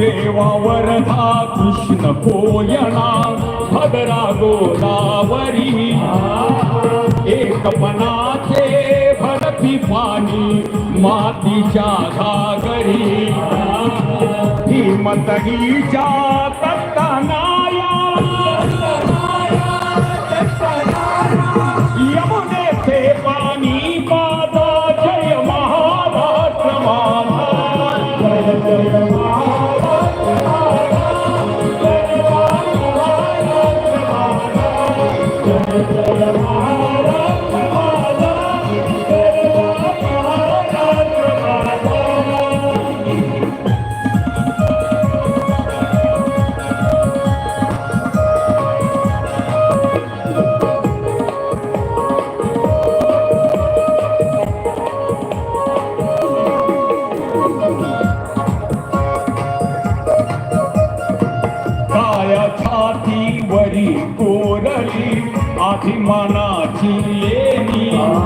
रेवा वरधा कृष्ण कोयणा भदरा गोदावरी एकपणाचे भरती पाणी मातीच्या घागरी. हिमतगीच्या काय छाती वरी कोरली अभिमानाची